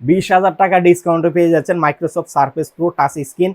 বিশ হাজার টাকা ডিসকাউন্টে পেয়ে যাচ্ছেন Microsoft Surface Pro touch screen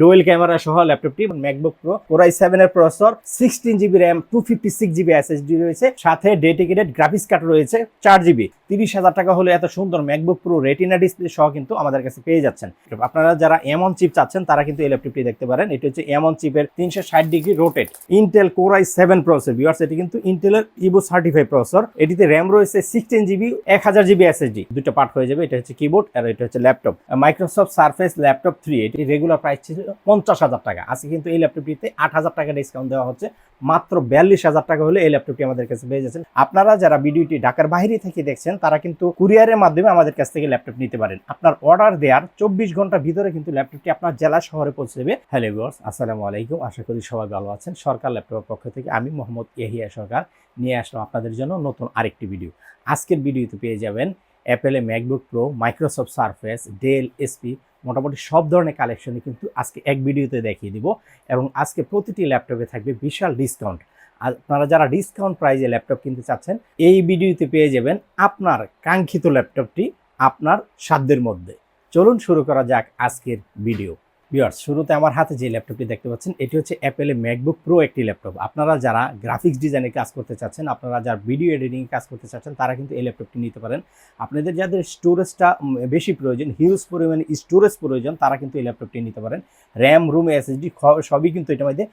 dual camera সহ ল্যাপটপটি MacBook Pro core i seven এর processor sixteen GB RAM two fifty six GB SSD রয়েছে, সাথে ডেডিকেটেড গ্রাফিক্স কার্ড রয়েছে, চার জিবি তিরিশ হাজার টাকা হলে এত সুন্দর ম্যাকবুক প্রো রেটিনা ডিসপ্লে সহ কিন্তু আমাদের কাছে পেয়ে যাচ্ছেন। আপনারা যারা এমন চিপ চাচ্ছেন, তারা কিন্তু এই ল্যাপটপটি দেখতে পারেন। এটি হচ্ছে এমন চিপের তিনশো ষাট degree rotate Intel core i seven processor viewers এটি কিন্তু ইন্টেলের ইভো সার্টিফাই প্রসেসর এটিতে র্যাম রয়েছে সিক্সটিন জিবি এক হাজার জিবি এসএসডি দুটো পার্ট হয়ে যাবে। এটা হচ্ছে কিবোর্ড আর এটা হচ্ছে laptop Microsoft Surface laptop three এটি রেগুলার প্রাইস ছিল পঞ্চাশ হাজার টাকা। আজকে কিন্তু এই ল্যাপটপটিতে আট হাজার টাকা ডিসকাউন্ট দেওয়া হচ্ছে। মাত্র বিয়াল্লিশ হাজার টাকা হলে এই ল্যাপটপটি আমাদের কাছে পেয়ে যাচ্ছেন। আপনারা যারা ভিডিওটি ঢাকার বাইরে থেকে দেখছেন, তারা কিন্তু কুরিয়ারের মাধ্যমে আমাদের কাছ থেকে ল্যাপটপ নিতে পারেন। আপনার অর্ডার দেওয়ার চব্বিশ ঘণ্টার ভিতরে কিন্তু ল্যাপটপটি আপনার জেলা শহরে পৌঁছে দেবে হ্যালো ভিউয়ার্স আসসালামু আলাইকুম। আশা করি সবাই ভালো আছেন। সরকার ল্যাপটপের পক্ষ থেকে আমি মোহাম্মদ ইয়াহিয়া সরকার নিয়ে আসলাম আপনাদের জন্য নতুন আরেকটি ভিডিও আজকের ভিডিওতে পেয়ে যাবেন অ্যাপেলে MacBook Pro Microsoft Surface Dell HP মোটামুটি সব ধরনের কালেকশনই কিন্তু আজকে এক ভিডিওতে দেখিয়ে দিব এবং আজকে প্রতিটি ল্যাপটপে থাকবে বিশাল ডিসকাউন্ট আপনারা যারা ডিসকাউন্ট প্রাইজে ল্যাপটপ কিনতে চাচ্ছেন, এই ভিডিওতে পেয়ে যাবেন আপনার কাঙ্ক্ষিত ল্যাপটপটি আপনার সাধ্যের মধ্যে। চলুন শুরু করা যাক আজকের ভিডিও ভিউয়ার্স শুরুতে আমার হাতে যে ল্যাপটপটি দেখতে পাচ্ছেন, এটি হচ্ছে অ্যাপেলে ম্যাকবুক প্রো একটি ল্যাপটপ। আপনারা যারা গ্রাফিক্স ডিজাইনে কাজ করতে চাচ্ছেন, আপনারা যারা ভিডিও এডিটিং কাজ করতে চাচ্ছেন, তারা কিন্তু এই ল্যাপটপটি নিতে পারেন। আপনাদের যাদের স্টোরেজটা বেশি প্রয়োজন হিউজ পরিমাণে স্টোরেজ প্রয়োজন, তারা কিন্তু এই ল্যাপটপটি নিতে পারেন। র্যাম রুম এসএসডি সবই কিন্তু এটার মধ্যে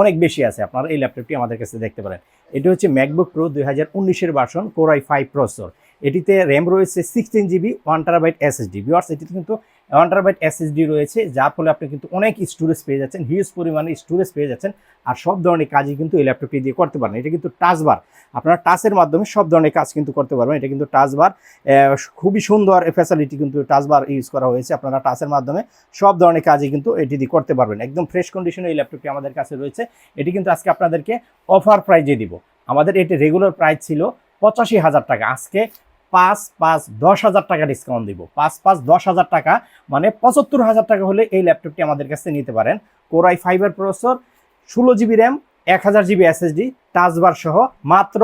অনেক বেশি আছে। আপনারা এই ল্যাপটপটি আমাদের কাছে দেখতে পারেন। এটি হচ্ছে ম্যাকবুক প্রো দুই হাজার উনিশের বাসন কোরাই ফাইভ প্রসেসর এটিতে র্যাম রয়েছে sixteen GB one terabyte SSD viewers এটিতে কিন্তু ওয়ান টারাবাইট এসএসডি রয়েছে, যার ফলে আপনি কিন্তু অনেক স্টোরেজ পেয়ে যাচ্ছেন হিউজ পরিমাণে স্টোরেজ পেয়ে যাচ্ছেন, আর সব ধরনের কাজই কিন্তু এই ল্যাপটপটি দিয়ে করতে পারেন এটা কিন্তু টাচ বার আপনারা টাচের মাধ্যমে সব ধরনের কাজ কিন্তু করতে পারবেন। এটা কিন্তু টাচ বার খুবই সুন্দর ফ্যাসিলিটি কিন্তু টাচ বার ইউজ করা হয়েছে। আপনারা টাচের মাধ্যমে সব ধরনের কাজই কিন্তু এটি দিয়ে করতে পারবেন। একদম ফ্রেশ কন্ডিশনে এই ল্যাপটপটি আমাদের কাছে রয়েছে। এটি কিন্তু আজকে আপনাদেরকে অফার প্রাইজে দিব। আমাদের এটি রেগুলার প্রাইস ছিল পঁচাশি হাজার টাকা। আজকে পাঁচ পাঁচ দশ হাজার টাকা ডিসকাউন্ট দিব। পাঁচ পাঁচ দশ হাজার টাকা মানে পঁচাত্তর হাজার টাকা হলে এই ল্যাপটপটি আমাদের কাছে নিতে পারেন। কোরাই ফাইবার প্রসেসর ষোলো জিবি র্যাম এক হাজার জিবি এসএসডি টাচবার সহ মাত্র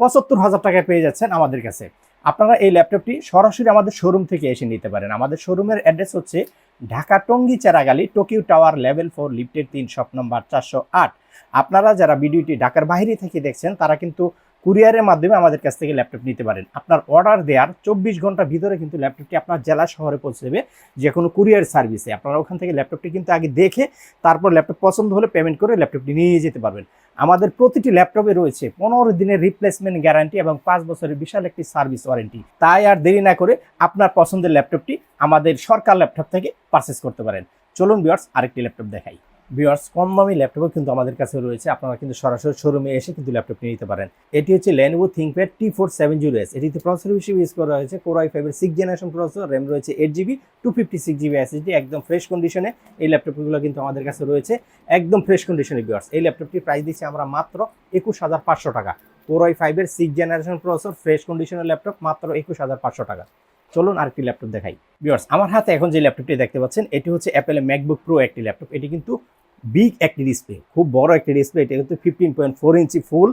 পঁচাত্তর হাজার টাকায় পেয়ে যাচ্ছেন আমাদের কাছে। আপনারা এই ল্যাপটপটি সরাসরি আমাদের শোরুম থেকে এসে নিতে পারেন। আমাদের শোরুমের অ্যাড্রেস হচ্ছে Dhaka Tongi Cheragali Tokyo tower level four লিফটের তিন শপ নম্বর চারশো আট। আপনারা যারা ভিডিওটি ঢাকার বাইরে থেকে দেখছেন, তারা কিন্তু কুরিয়ারের মাধ্যমে আমাদের কাছ থেকে ল্যাপটপ নিতে পারেন। আপনার অর্ডার দেওয়ার চব্বিশ ঘণ্টার ভিতরে কিন্তু ল্যাপটপটি আপনার জেলা শহরে পৌঁছে দেবে যে কোনো কুরিয়ার সার্ভিসে। আপনারা ওখান থেকে ল্যাপটপটি কিন্তু আগে দেখে তারপর ল্যাপটপ পছন্দ হলে পেমেন্ট করে ল্যাপটপটি নিয়ে যেতে পারবেন। আমাদের প্রতিটি ল্যাপটপে রয়েছে পনেরো দিনের রিপ্লেসমেন্ট গ্যারান্টি এবং পাঁচ বছরের বিশাল একটি সার্ভিস ওয়ারেন্টি তাই আর দেরি না করে আপনার পছন্দের ল্যাপটপটি আমাদের সরকার ল্যাপটপ থেকে পারচেস করতে পারেন। চলুন বিয়ার্স আরেকটি ল্যাপটপ দেখাই। ভিওয়ার্স কম দামি ল্যাপটপও কিন্তু আমাদের কাছে রয়েছে। আপনারা কিন্তু সরাসরি শোরুমে এসে কিন্তু ল্যাপটপ নিতে পারেন। এটি হচ্ছে Lenovo ThinkPad T four seven zero S এটিতে প্রসেসর হিসেবে ইউজ করা হয়েছে কোরাই ফাইভের সিক্স জেনারেশন প্রসেসর র্যাম রয়েছে eight GB two fifty six GB SSD একদম ফ্রেশ কন্ডিশনে এই ল্যাপটপগুলো কিন্তু আমাদের কাছে রয়েছে, একদম ফ্রেশ কন্ডিশনে ভিওয়ার্স এই ল্যাপটপটির প্রাইস দিচ্ছি আমরা মাত্র একুশ হাজার পাঁচশো টাকা। কোরাই ফাইভের সিক্স জেনারেশন প্রসেসর ফ্রেশ কন্ডিশনের ল্যাপটপ, মাত্র একুশ হাজার পাঁচশো টাকা। চলুন আরেকটি ল্যাপটপ দেখাই। ভিউয়ার্স, আমার হাতে এখন যে ল্যাপটপটি দেখতে পাচ্ছেন, এটি হচ্ছে অ্যাপেলের ম্যাকবুক প্রো একটি ল্যাপটপ। এটি কিন্তু বিগ একটি ডিসপ্লে খুব বড় একটি ডিসপ্লে এটা কিন্তু fifteen point four inch full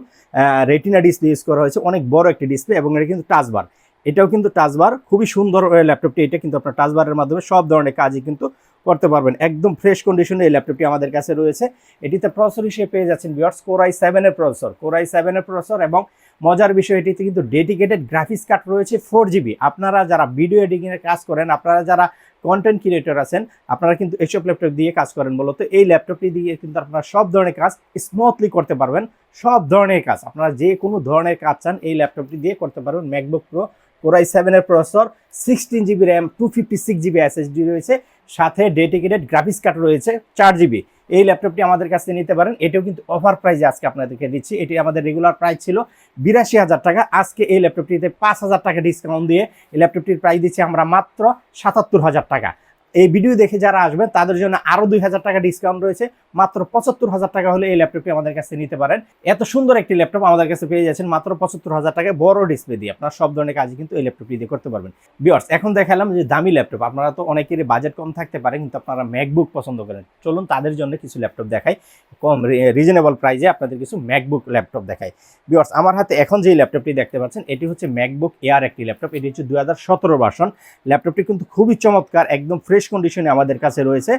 retina display use করা হয়েছে, অনেক বড় একটি ডিসপ্লে এবং এটা কিন্তু টাচবার এটাও কিন্তু টাচবার খুবই সুন্দর ল্যাপটপটি। এটা কিন্তু আপনার টাচবারের মাধ্যমে সব ধরনের কাজই কিন্তু করতে পারবেন। একদম ফ্রেশ কন্ডিশনে এই ল্যাপটপটি আমাদের কাছে রয়েছে। এটিতে প্রসেসর হিসেবে পেয়ে যাচ্ছেন বিয়ার্স কোরাই সেভেনের প্রসেসর কোরাই সেভেনের প্রসেসর এবং মজার বিষয় এটিতে কিন্তু ডেডিকেটেড গ্রাফিক্স কার্ড রয়েছে ফোর জিবি আপনারা যারা ভিডিও এডিটিংয়ের কাজ করেন, আপনারা যারা কন্টেন্ট ক্রিয়েটর আছেন, আপনারা কিন্তু এইসব ল্যাপটপ দিয়ে কাজ করেন মূলত এই ল্যাপটপটি দিয়ে কিন্তু আপনারা সব ধরনের কাজ স্মুথলি করতে পারবেন, সব ধরনের কাজ। আপনারা যে কোনো ধরনের কাজ চান, এই ল্যাপটপটি দিয়ে করতে পারবেন। ম্যাকবুক প্রো কোরাই সেভেনের processor sixteen GB RAM two fifty six GB SSD রয়েছে। সাথে ডেডিকেটেড গ্রাফিক্স কার্ড রয়েছে চার জিবি এই ল্যাপটপটি আমাদের কাছে নিতে পারেন। এটাও কিন্তু অফার প্রাইজে আজকে আপনাদেরকে দিচ্ছি। এটি আমাদের রেগুলার প্রাইস ছিল বিরাশি হাজার টাকা। আজকে এই ল্যাপটপটিতে পাঁচ হাজার টাকা ডিসকাউন্ট দিয়ে এই ল্যাপটপটির প্রাইস দিচ্ছি আমরা মাত্র সাতাত্তর হাজার টাকা। এই ভিডিও দেখে যারা আসবেন, তাদের জন্য আরও দুই হাজার টাকা ডিসকাউন্ট রয়েছে। মাত্র পঁচাত্তর হাজার টাকা হলে এই ল্যাপটপটি আমাদের কাছে নিতে পারেন। এত সুন্দর একটি ল্যাপটপ আমাদের কাছে পেয়ে যাচ্ছেন, মাত্র পঁচাত্তর হাজার টাকায় বড় ডিসপ্লে দিয়ে। আপনার সব ধরনের কাজই কিন্তু এই ল্যাপটপটি দিয়ে করতে পারবেন। বিয়ার্স এখন দেখালাম যে দামি ল্যাপটপ আপনারা তো অনেকেরই বাজেট কম থাকতে পারে, কিন্তু আপনারা ম্যাকবুক পছন্দ করেন। চলুন তাদের জন্য কিছু ল্যাপটপ দেখাই। কম রিজনেবল প্রাইসে আপনাদের কিছু ম্যাকবুক ল্যাপটপ দেখাই। বিয়ার্স আমার হাতে এখন যে ল্যাপটপটি দেখতে পাচ্ছেন, এটি হচ্ছে ম্যাকবুক এয়ার একটি ল্যাপটপ এটি হচ্ছে দু হাজার সতেরো ভার্সন ল্যাপটপটি কিন্তু খুবই চমৎকার, একদম ফ্রেশ কন্ডিশনে আমাদের কাছে রয়েছে।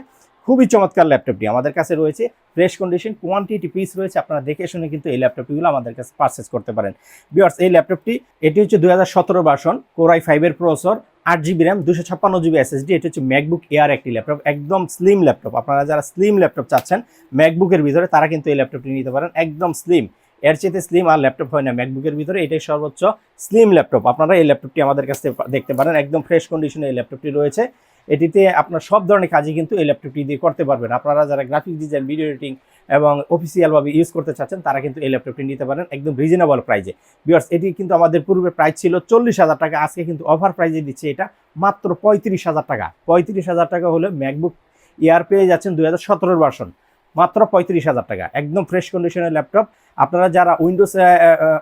খুবই চমৎকার ল্যাপটপটি আমাদের কাছে রয়েছে। ফ্রেশ কন্ডিশন কোয়ান্টিটি পিস রয়েছে। আপনারা দেখে শুনে কিন্তু এই ল্যাপটপটিগুলো আমাদের কাছে পারচেস করতে পারেন। বিয়ার্স এই ল্যাপটপটি, এটি হচ্ছে দুই হাজার ভার্সন কোরাই ফাইভের প্রসেসর আট জিবি র্যাম দুশো ছাপ্পান্ন জিবি এসএসডি এটি হচ্ছে ম্যাকবুক এয়ার একটি ল্যাপটপ, একদম স্লিম ল্যাপটপ। আপনারা যারা স্লিম ল্যাপটপ চাচ্ছেন ম্যাকবুকের ভিতরে তারা কিন্তু এই ল্যাপটপটি নিতে পারেন, একদম স্লিম এর চেয়ে স্লিম আর ল্যাপটপ হয় না ম্যাকবুকের ভিতরে এটাই সর্বোচ্চ স্লিম ল্যাপটপ। আপনারা এই ল্যাপটপটি আমাদের কাছে দেখতে পারেন, একদম ফ্রেশ কন্ডিশনে এই ল্যাপটপটি রয়েছে। এটিতে আপনার সব ধরনের কাজই কিন্তু এই ল্যাপটপটি দিয়ে করতে পারবেন। আপনারা যারা গ্রাফিক ডিজাইন ভিডিও এডিটিং এবং অফিসিয়ালভাবে ইউজ করতে চাচ্ছেন, তারা কিন্তু এই ল্যাপটপটি নিতে পারেন একদম রিজনেবল প্রাইজে বিয়ার্স এটি কিন্তু আমাদের পূর্বে প্রাইস ছিল চল্লিশ হাজার টাকা, আজকে কিন্তু অফার প্রাইজে দিচ্ছে এটা মাত্র পঁয়ত্রিশ হাজার টাকা। পঁয়ত্রিশ হাজার টাকা হলে ম্যাকবুক ইয়ার পেয়ে যাচ্ছেন দুই হাজার সতেরোর ভার্সন মাত্র পঁয়ত্রিশ হাজার টাকা। একদম ফ্রেশ কন্ডিশনের ল্যাপটপ আপনারা যারা উইন্ডোজ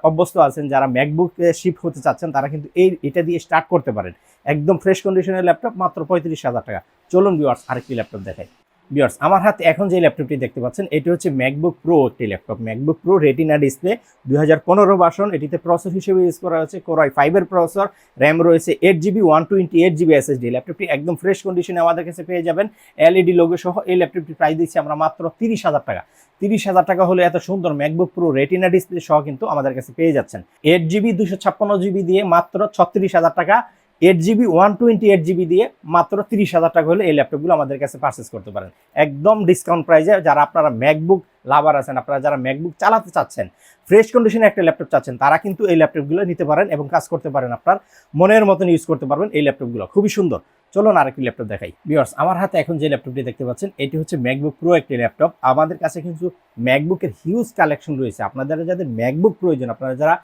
অভ্যস্ত আছেন, যারা ম্যাকবুক শিফট হতে চাচ্ছেন, তারা কিন্তু এই, এটা দিয়ে স্টার্ট করতে পারেন। একদম ফ্রেশ কন্ডিশনের ল্যাপটপ মাত্র পঁয়ত্রিশ হাজার টাকা। চলুন ভিউয়ার্স আরেকটি ল্যাপটপ দেখাই। ভিউয়ার্স আমার হাতে এখন যে ল্যাপটপটি দেখতে পাচ্ছেন, এটি হচ্ছে ম্যাকবুক প্রো একটি laptop. MacBook Pro retina display দুই হাজার পনেরো বাসন এটিতে প্রসেসর হিসেবে ইউজ করা হয়েছে কোরাই ফাইভের প্রসেসর র্যাম রয়েছে eight GB one twenty eight GB SSD ল্যাপটপটি একদম ফ্রেশ কন্ডিশনে আমাদের কাছে পেয়ে যাবেন। এলইডি লোগো সহ এই ল্যাপটপটি প্রাইস দিচ্ছি আমরা মাত্র তিরিশ হাজার টাকা। তিরিশ হাজার টাকা হলে এত সুন্দর ম্যাকবুক প্রো রেটিনা ডিসপ্লে সহ কিন্তু আমাদের কাছে পেয়ে যাচ্ছেন। এইট জিবি দুশো ছাপ্পান্ন জিবি দিয়ে মাত্র ছত্রিশ হাজার টাকা। Eight GB one twenty eight GB দিয়ে মাত্র তিরিশ হাজার টাকা হলে এই ল্যাপটপগুলো আমাদের কাছে পারচেস করতে পারেন। একদম ডিসকাউন্ট প্রাইসে যারা আপনারা ম্যাকবুক লাভার আছেন, আপনারা যারা ম্যাকবুক চালাতে চাচ্ছেন ফ্রেশ কন্ডিশনে একটা ল্যাপটপ চাচ্ছেন, তারা কিন্তু এই ল্যাপটপগুলো নিতে পারেন এবং কাজ করতে পারেন আপনার, মনের মতন ইউজ করতে পারবেন এই ল্যাপটপগুলো খুবই সুন্দর। চলুন আরেকটি ল্যাপটপ দেখাই। বিয়ার্স আমার হাতে এখন যে ল্যাপটপটি দেখতে পাচ্ছেন, এটি হচ্ছে ম্যাকবুক প্রো একটি ল্যাপটপ আমাদের কাছে কিন্তু ম্যাকবুকের হিউজ কালেকশন রয়েছে। আপনাদের যাদের ম্যাকবুক প্রয়োজন, আপনারা যারা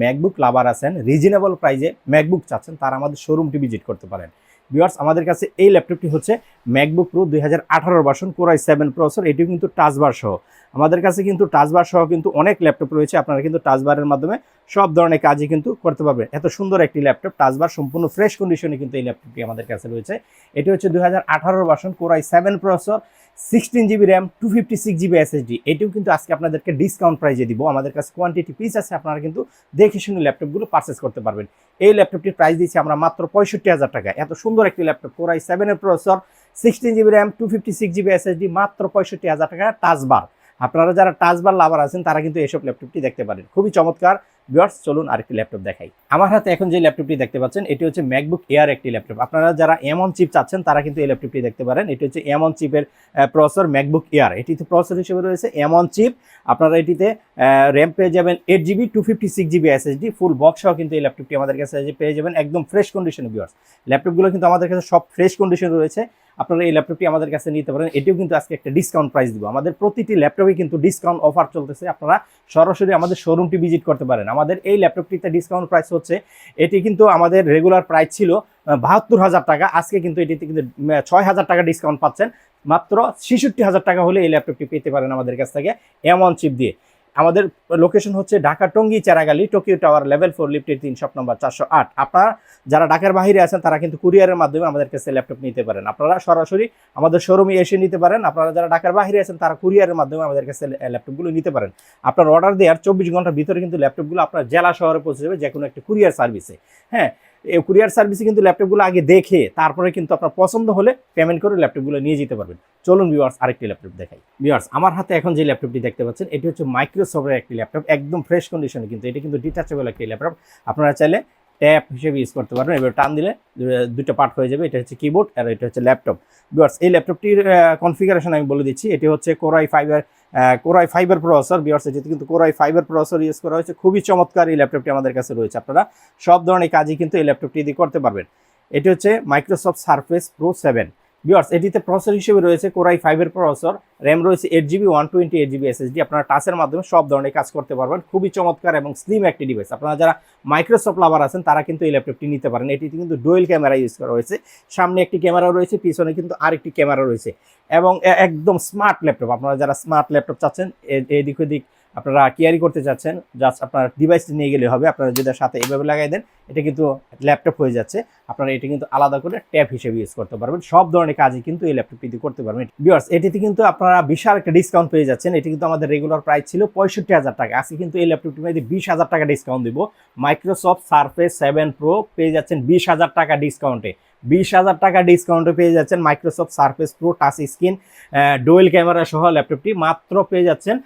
ম্যাকবুক লাভার আছেন, রিজনেবল প্রাইজে ম্যাকবুক চাচ্ছেন, তারা আমাদের শোরুমটি ভিজিট করতে পারেন। ভিউয়ার্স আমাদের কাছে এই ল্যাপটপটি হচ্ছে ম্যাকবুক প্রো দুই হাজার আঠারোর ভার্সন কোরাই সেভেন প্রসেসর এটিও কিন্তু টাচবার সহ। আমাদের কাছে কিন্তু টাচবার সহ কিন্তু অনেক ল্যাপটপ রয়েছে, আপনারা কিন্তু টাচবারের মাধ্যমে সব ধরনের কাজই কিন্তু করতে পারবেন। এত সুন্দর একটি ল্যাপটপ টাচবার সম্পূর্ণ ফ্রেশ কন্ডিশনে কিন্তু এই ল্যাপটপটি আমাদের কাছে রয়েছে। এটি হচ্ছে দুই হাজার আঠারোর version core i seven processor sixteen GB RAM two fifty six GB SSD এটিও কিন্তু আজকে আপনাদেরকে ডিসকাউন্ট প্রাইজে দিব। আমাদের কাছে কোয়ান্টিটি পিস আছে, আপনারা কিন্তু দেখে শুনে ল্যাপটপগুলো পারচেস করতে পারবেন। এই ল্যাপটপটির প্রাইস দিচ্ছি আমরা মাত্র পঁয়ষট্টি হাজার টাকা। এত সুন্দর একটি ল্যাপটপ কোরাই সেভেনের processor sixteen GB RAM two fifty six GB SSD মাত্র পঁয়ষট্টি হাজার টাকা টাচবার আপনারা যারা টাচবার লাভার আছেন, তারা কিন্তু এসব ল্যাপটপটি দেখতে পারেন। খুবই চমৎকার। ভিউয়ার্স, চলুন আরেকটি ল্যাপটপ দেখাই। আমার হাতে এখন যে ল্যাপটপটি দেখতে পাচ্ছেন, এটি হচ্ছে ম্যাকবুক এয়ার একটি ল্যাপটপ। আপনারা যারা এমন চিপ চাচ্ছেন, তারা কিন্তু এই ল্যাপটপটি দেখতে পারেন। এটি হচ্ছে এমন চিপের প্রসেসর ম্যাকবুক এয়ার এটিতে প্রসেসর হিসেবে রয়েছে, এমন চিপ। আপনারা এটিতে র্যাম পেয়ে যাবেন eight GB two fifty six GB SSD full box সহ কিন্তু এই ল্যাপটপটি আমাদের কাছে পেয়ে যাবেন একদম ফ্রেশ কন্ডিশনে ভিউয়ার্স ল্যাপটপগুলো কিন্তু আমাদের কাছে সব ফ্রেশ কন্ডিশন রয়েছে। আপনারা এই ল্যাপটপটি আমাদের কাছে নিতে পারেন। এটিও কিন্তু আজকে একটা ডিসকাউন্ট প্রাইস দিব। আমাদের প্রতিটি ল্যাপটপে কিন্তু ডিসকাউন্ট অফার চলতেছে। আপনারা সরাসরি আমাদের শোরুমটি ভিজিট করতে পারেন। আমাদের এই ল্যাপটপটিতে ডিসকাউন্ট প্রাইস হচ্ছে। এটি কিন্তু আমাদের রেগুলার প্রাইস ছিল বাহাত্তর হাজার টাকা। আজকে কিন্তু এটিতে কিন্তু ছয় হাজার টাকা ডিসকাউন্ট পাচ্ছেন। মাত্র ছেষট্টি হাজার টাকা হলে এই ল্যাপটপটি পেতে পারেন আমাদের কাছ থেকে। এমন চিপ দিয়ে। আমাদের লোকেশন হচ্ছে Dhaka Tongi Cheragali Tokyo tower level four লিফটের তিন শপ নম্বর চারশো আট। আপনারা যারা ঢাকার বাইরে আছেন, তারা কিন্তু কুরিয়ারের মাধ্যমে আমাদের কাছে ল্যাপটপ নিতে পারেন। আপনারা সরাসরি আমাদের শোরুমে এসে নিতে পারেন। আপনারা যারা ঢাকার বাইরে আছেন, তারা কুরিয়ারের মাধ্যমে আমাদের কাছে ল্যাপটপগুলো নিতে পারেন। আপনার অর্ডার দেওয়ার চব্বিশ ঘণ্টার ভিতরে কিন্তু ল্যাপটপগুলো আপনার জেলা শহরে পৌঁছে যাবে যে কোনো একটা কুরিয়ার সার্ভিসে হ্যাঁ কুরিয়ার সার্ভিসে কিন্তু ল্যাপটপগুলো আগে দেখে তারপরে কিন্তু আপনার পছন্দ হলে পেমেন্ট করে ল্যাপটপগুলো নিয়ে যেতে পারবেন। চলুন ভিওয়ার্স আরেকটি ল্যাপটপ দেখাই। ভিওয়ার্স আমার হাতে এখন যে ল্যাপটপটি দেখতে পাচ্ছেন, এটি হচ্ছে মাইক্রোসফটের একটি ল্যাপটপ একদম ফ্রেশ কন্ডিশনে কিন্তু, এটি কিন্তু ডিটাচেবল একটি ল্যাপটপ আপনারা চাইলে ট্যাপ হিসেবে ইউজ করতে পারবেন। এবার টান দিলে দুটো পার্ট হয়ে যাবে। এটা হচ্ছে কিবোর্ড আর এটা হচ্ছে ল্যাপটপ বিয়ার্স এই ল্যাপটপটির কনফিগারেশন আমি বলে দিচ্ছি। এটি হচ্ছে কোরাই ফাইবার কোরাই ফাইবার প্রসেসর বিয়ার্স এটিতে কিন্তু কোরাই ফাইবার প্রসেসর ইউজ করা হয়েছে। খুবই চমৎকার এই ল্যাপটপটি আমাদের কাছে রয়েছে। আপনারা সব ধরনের কাজই কিন্তু এই ল্যাপটপটি দিয়ে করতে পারবেন। এটি হচ্ছে Microsoft Surface Pro seven viewers এটিতে প্রসেসর হিসেবে রয়েছে কোরাই ফাইভের প্রসেসর র্যাম রয়েছে eight GB one twenty eight GB SSD আপনারা টাচের মাধ্যমে সব ধরনের কাজ করতে পারবেন। খুবই চমৎকার এবং স্লিম একটি ডিভাইস আপনারা যারা মাইক্রোসফট লাভার আছেন, তারা কিন্তু এই ল্যাপটপটি নিতে পারেন। এটিতে কিন্তু ডুয়েল ক্যামেরা ইউজ করা হয়েছে। সামনে একটি ক্যামেরা রয়েছে, পিছনে কিন্তু আরেকটি ক্যামেরা রয়েছে। এবং একদম স্মার্ট ল্যাপটপ আপনারা যারা স্মার্ট ল্যাপটপ চাচ্ছেন এদিক ওদিক আপনারা ক্যারি করতে চাচ্ছেন জাস্ট আপনার ডিভাইসটি নিয়ে গেলে হবে, আপনারা যদি সাথে এভাবে লাগাই দেন, এটা কিন্তু ল্যাপটপ হয়ে যাচ্ছে, আপনারা এটা কিন্তু আলাদা করে ট্যাব হিসেবে ইউজ করতে পারবেন, সব ধরনের কাজই কিন্তু এই ল্যাপটপটি দিয়ে করতে পারবেন। বিয়ার্স এটিতে কিন্তু আপনারা বিশাল একটা ডিসকাউন্ট পেয়ে যাচ্ছেন, এটি কিন্তু আমাদের রেগুলার প্রাইস ছিল পঁয়ষট্টি হাজার টাকা, আজকে কিন্তু এই ল্যাপটপটির মধ্যে বিশ হাজার টাকা ডিসকাউন্ট দিব। মাইক্রোসফট সার্ফেস সেভেন প্রো পেয়ে যাচ্ছেন বিশ হাজার টাকা ডিসকাউন্টে বিশ হাজার টাকা ডিসকাউন্টে পেয়ে যাচ্ছেন Microsoft Surface Pro touch screen dual camera সহ ল্যাপটপটি মাত্র পেয়ে যাচ্ছেন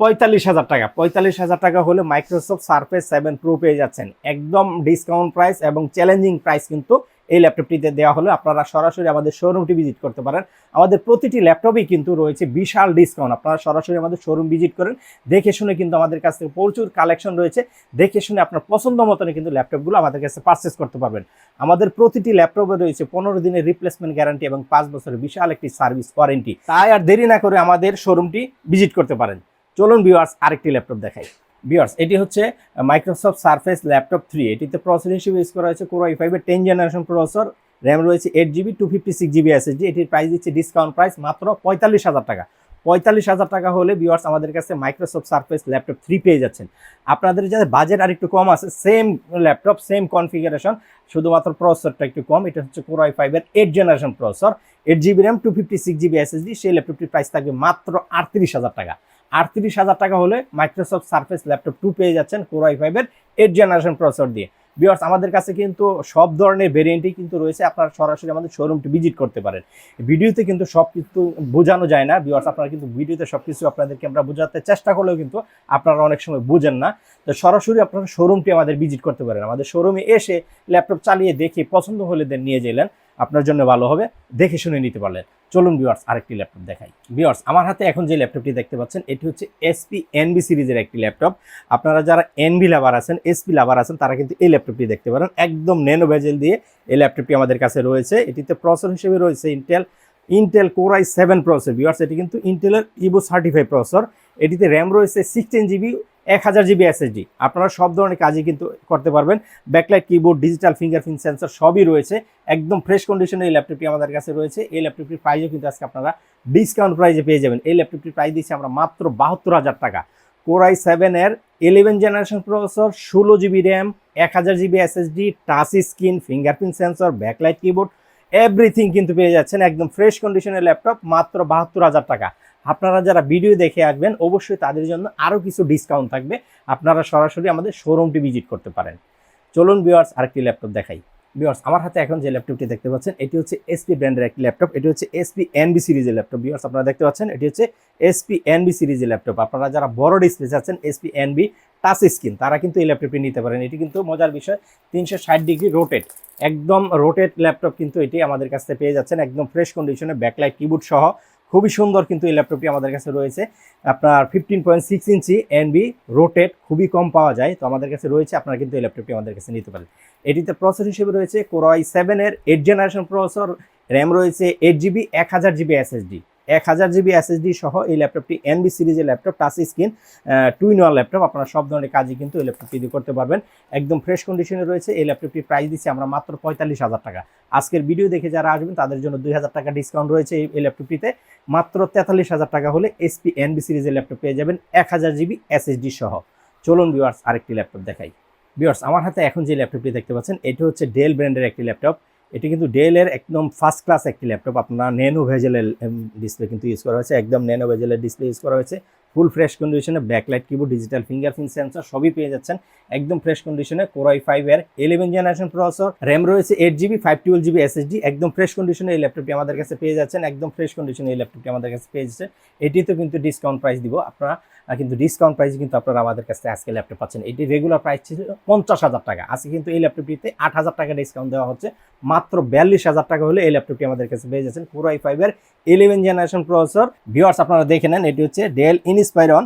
পঁয়তাল্লিশ হাজার টাকা। পঁয়তাল্লিশ হাজার টাকা হলে মাইক্রোসফট সার্ফেস সেভেন প্রো পেয়ে যাচ্ছেন। একদম ডিসকাউন্ট প্রাইস এবং চ্যালেঞ্জিং প্রাইস কিন্তু এই ল্যাপটপটিতে দেওয়া হলো। আপনারা সরাসরি আমাদের শোরুমটি ভিজিট করতে পারেন। আমাদের প্রতিটি ল্যাপটপেই কিন্তু রয়েছে বিশাল ডিসকাউন্ট আপনারা সরাসরি আমাদের শোরুম ভিজিট করেন। দেখে শুনে কিন্তু আমাদের কাছ থেকে প্রচুর কালেকশন রয়েছে। দেখে শুনে আপনার পছন্দ মতনই কিন্তু ল্যাপটপগুলো আমাদের কাছে পারচেস করতে পারবেন। আমাদের প্রতিটি ল্যাপটপে রয়েছে পনেরো দিনের রিপ্লেসমেন্ট গ্যারান্টি এবং পাঁচ বছরের বিশাল একটি সার্ভিস ওয়ারেন্টি তাই আর দেরি না করে আমাদের শোরুমটি ভিজিট করতে পারেন। চলুন ভিউয়ার্স আরেকটি ল্যাপটপ দেখাই। ভিউয়ার্স এটি হচ্ছে মাইক্রোসফট সারফেস ল্যাপটপ থ্রি এটিতে প্রসেসর হিসেবে ইউজ করা হয়েছে কোরো আই ফাইভের টেন জেনারেশন প্রসেসর র্যাম রয়েছে eight GB two fifty six GB SSD এটির প্রাইস দিচ্ছে ডিসকাউন্ট প্রাইস মাত্র পঁয়তাল্লিশ হাজার টাকা। পঁয়তাল্লিশ হাজার টাকা হলে ভিউয়ার্স আমাদের কাছে মাইক্রোসফট সারফেস ল্যাপটপ থ্রি পেয়ে যাচ্ছেন। আপনাদের যাদের বাজেট আর একটু কম আছে সেম ল্যাপটপ সেম কনফিগারেশন শুধুমাত্র প্রসেসরটা একটু কম। এটা হচ্ছে কোরো আই ফাইভের eight generation processor eight GB RAM two fifty six GB SSD সেই ল্যাপটপটির প্রাইস থাকবে মাত্র আটত্রিশ হাজার টাকা। আটত্রিশ হাজার টাকা হলে মাইক্রোসফট সার্ফেস ল্যাপটপ টু পেয়ে যাচ্ছেন কোর আই ফাইভের এইট জেনারেশন প্রসেসর দিয়ে। বিয়ার্স আমাদের কাছে কিন্তু সব ধরনের ভেরিয়েন্টই কিন্তু রয়েছে, আপনারা সরাসরি আমাদের শোরুমটি ভিজিট করতে পারেন। ভিডিওতে কিন্তু সব কিছু বোঝানো যায় না বিয়ার্স আপনারা কিন্তু ভিডিওতে সব কিছু আপনাদেরকে আমরা বোঝাতে চেষ্টা করলেও কিন্তু আপনারা অনেক সময় বুঝেন না। তো সরাসরি আপনারা শোরুমটি আমাদের ভিজিট করতে পারেন। আমাদের শোরুমে এসে ল্যাপটপ চালিয়ে দেখে পছন্দ হলে দেন নিয়ে গেলেন আপনার জন্য ভালো হবে, দেখে শুনে নিতে পারলেন। চলুন ভিউয়ার্স আরেকটি ল্যাপটপ দেখাই। ভিউয়ার্স আমার হাতে এখন যে ল্যাপটপটি দেখতে পাচ্ছেন, এটি হচ্ছে এসপি এনবি সিরিজের একটি ল্যাপটপ আপনারা যারা এনবি লাভার আছেন এসপি লাভার আছেন, তারা কিন্তু এই ল্যাপটপটি দেখতে পারেন। একদম ন্যানো ভেজেল দিয়ে এই ল্যাপটপটি আমাদের কাছে রয়েছে। এটিতে প্রসেসর হিসেবে রয়েছে Intel Intel core i seven processor viewers এটি কিন্তু ইন্টেলের ইভো সার্টিফাই প্রসেসর এটিতে র্যাম রয়েছে সিক্সটিন জিবি এক হাজার জিবি এসএসডি আপনারা সব ধরনের কাজই কিন্তু করতে পারবেন। Backlight keyboard digital fingerprint sensor সবই রয়েছে। একদম ফ্রেশ কন্ডিশনে এই ল্যাপটপটি আমাদের কাছে রয়েছে। এই ল্যাপটপটির প্রাইসও কিন্তু আজকে আপনারা ডিসকাউন্ট প্রাইসে পেয়ে যাবেন। এই ল্যাপটপটির প্রাইস দিচ্ছি আমরা মাত্র বাহাত্তর হাজার টাকা। কোরাই সেভেন এর ইলেভেন জেনারেশন প্রসেসর ষোলো জিবি র্যাম এক হাজার GB SSD touch screen fingerprint sensor backlight keyboard everything কিন্তু পেয়ে যাচ্ছেন। একদম ফ্রেশ কন্ডিশনের ল্যাপটপ মাত্র বাহাত্তর হাজার টাকা। আপনারা যারা ভিডিও দেখে আসবেন, অবশ্যই তাদের জন্য আরও কিছু ডিসকাউন্ট থাকবে। আপনারা সরাসরি আমাদের শোরুমটি ভিজিট করতে পারেন। চলুন বিয়ার্স আরেকটি ল্যাপটপ দেখাই। বিয়ার্স আমার হাতে এখন যে ল্যাপটপটি দেখতে পাচ্ছেন, এটি হচ্ছে এসপি ব্র্যান্ডের একটি ল্যাপটপ এটি হচ্ছে এসপি এনবি সিরিজের ল্যাপটপ বিয়ার্স আপনারা দেখতে পাচ্ছেন, এটি হচ্ছে এসপি এনবি সিরিজের ল্যাপটপ আপনারা যারা বড় ডিসপ্লে চাচ্ছেন এসপি এনবি টাচ স্ক্রিন তারা কিন্তু এই ল্যাপটপটি নিতে পারেন। এটি কিন্তু মজার বিষয়, তিনশো ষাট ডিগ্রি রোটেট একদম রোটেট ল্যাপটপ কিন্তু এটি আমাদের কাছ থেকে পেয়ে যাচ্ছেন, একদম ফ্রেশ কন্ডিশনে ব্যাকলাইট কিবোর্ড সহ। খুবই সুন্দর কিন্তু এই ল্যাপটপটি আমাদের কাছে রয়েছে। আপনার fifteen point six inch Envy rotate খুবই কম পাওয়া যায়। তো আমাদের কাছে রয়েছে, আপনারা কিন্তু এই ল্যাপটপটি আমাদের কাছে নিতে পারেন। এটিতে প্রসেস হিসেবে রয়েছে কোরআই সেভেনের এইট জেনারেশন প্রসেসর র্যাম রয়েছে এইট জিবি এক হাজার জিবি এসএসডি এক হাজার জিবি এসএসডি সহ এই ল্যাপটপটি এনবি সিরিজের laptop touch screen two in one laptop. আপনারা সব ধরনের কাজই কিন্তু এই ল্যাপটপটি দিয়ে করতে পারবেন। একদম ফ্রেশ কন্ডিশনে রয়েছে। এই ল্যাপটপটির প্রাইস দিচ্ছি আমরা মাত্র পঁয়তাল্লিশ হাজার টাকা। আজকের ভিডিও দেখে যারা আসবেন, তাদের জন্য দুই হাজার টাকা ডিসকাউন্ট রয়েছে এই ল্যাপটপটিতে। মাত্র তেতাল্লিশ হাজার টাকা হলে এসপি এনবি সিরিজের ল্যাপটপ পেয়ে যাবেন এক হাজার জিবি এসএসডি সহ। চলুন ভিউয়ার্স আরেকটি ল্যাপটপ দেখাই। ভিউয়ার্স আমার হাতে এখন যে ল্যাপটপটি দেখতে পাচ্ছেন, এটি হচ্ছে ডেল ব্র্যান্ডের একটি ল্যাপটপ। এটি কিন্তু ডেলের একদম ফার্স্ট ক্লাস একটি ল্যাপটপ আপনার ন্যানো ভেজেলের ডিসপ্লে কিন্তু ইউজ করা হয়েছে। একদম ন্যানো ভেজেলের ডিসপ্লে ইউজ করা হয়েছে। ফুল ফ্রেশ কন্ডিশনে backlight keyboard digital fingerprint sensor সবই পেয়ে যাচ্ছেন। একদম ফ্রেশ কন্ডিশনে কোরাই ফাইভ এর ইলেভেন জেনারেশন প্রসেসর র্যাম রয়েছে eight GB five twelve GB SSD একদম ফ্রেশ কন্ডিশনে এই ল্যাপটপটি আমাদের কাছে পেয়ে যাচ্ছেন। একদম ফ্রেশ কন্ডিশনে এই ল্যাপটপটি আমাদের কাছে পেয়ে যাচ্ছে। এটিতে কিন্তু ডিসকাউন্ট প্রাইস দিব। আপনারা কিন্তু ডিসকাউন্ট প্রাইস কিন্তু আপনারা আমাদের কাছে আজকে ল্যাপটপ পাচ্ছেন। এটি রেগুলার প্রাইস ছিল পঞ্চাশ হাজার টাকা। আজকে কিন্তু এই ল্যাপটপটিতে আট হাজার টাকা ডিসকাউন্ট দেওয়া হচ্ছে। মাত্র বিয়াল্লিশ হাজার টাকা হলে এই ল্যাপটপটি আমাদের কাছে পেয়ে যাচ্ছেন। কোরাই ফাইভের ইলেভেন জেনারেশন প্রসেসর ভিওয়ার্স আপনারা দেখে নেন, এটি হচ্ছে Dell Inspiron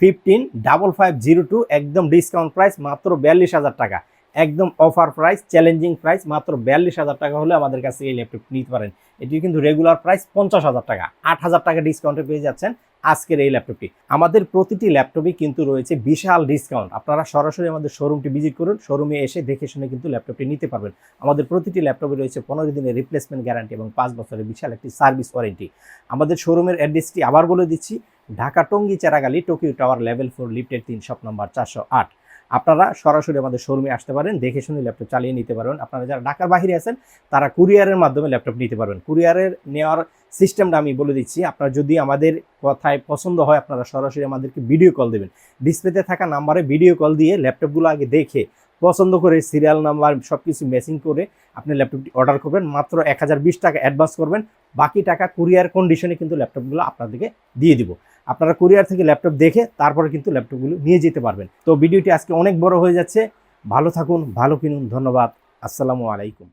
fifteen double five zero two একদম ডিসকাউন্ট প্রাইস মাত্র বিয়াল্লিশ হাজার টাকা। একদম অফার প্রাইস চ্যালেঞ্জিং প্রাইস মাত্র বিয়াল্লিশ হাজার টাকা হলে আমাদের কাছে এই ল্যাপটপ নিতে পারেন। এটি কিন্তু রেগুলার প্রাইস পঞ্চাশ হাজার টাকা। আট হাজার টাকা ডিসকাউন্টে পেয়ে যাচ্ছেন আজকের এই ল্যাপটপটি আমাদের প্রতিটি ল্যাপটপে কিন্তু রয়েছে বিশাল ডিসকাউন্ট আপনারা সরাসরি আমাদের শোরুমটি ভিজিট করুন শোরুমে এসে দেখে শুনে কিন্তু ল্যাপটপটি নিতে পারবেন। আমাদের প্রতিটি ল্যাপটপে রয়েছে পনেরো দিনের রিপ্লেসমেন্ট গ্যারান্টি এবং পাঁচ বছরের বিশাল একটি সার্ভিস ওয়ারেন্টি আমাদের শোরুমের অ্যাড্রেসটি আবার বলে দিচ্ছি Dhaka Tongi Cheragali Tokyo tower level four লিফটের তিন শপ নম্বর চারশো আট। আপনারা সরাসরি আমাদের শোরুমে আসতে পারেন, দেখে শুনে ল্যাপটপ চালিয়ে নিতে পারবেন আপনারা যারা ঢাকার বাহিরে আছেন, তারা কুরিয়ারের মাধ্যমে ল্যাপটপ নিতে পারবেন। কুরিয়ারের নেওয়ার সিস্টেমটা আমি বলে দিচ্ছি, আপনার যদি আমাদের কথায় পছন্দ হয়, আপনারা সরাসরি আমাদেরকে ভিডিও কল দেবেন। ডিসপ্লেতে থাকা নাম্বারে ভিডিও কল দিয়ে ল্যাপটপগুলো আগে দেখে, পছন্দ করে সিরিয়াল নাম্বার সব কিছু ম্যাচিং করে আপনি ল্যাপটপটি অর্ডার করবেন। মাত্র এক হাজার বিশ টাকা অ্যাডভান্স করবেন। বাকি টাকা কুরিয়ার কন্ডিশনে কিন্তু ল্যাপটপগুলো আপনাদেরকে দিয়ে দিব। আপনারা কুরিয়ার থেকে ল্যাপটপ দেখে তারপরে কিন্তু ল্যাপটপগুলো নিয়ে যেতে পারবেন। তো ভিডিওটি আজকে অনেক বড় হয়ে যাচ্ছে। ভালো থাকুন, ভালো কিনুন, ধন্যবাদ। আসসালামু আলাইকুম।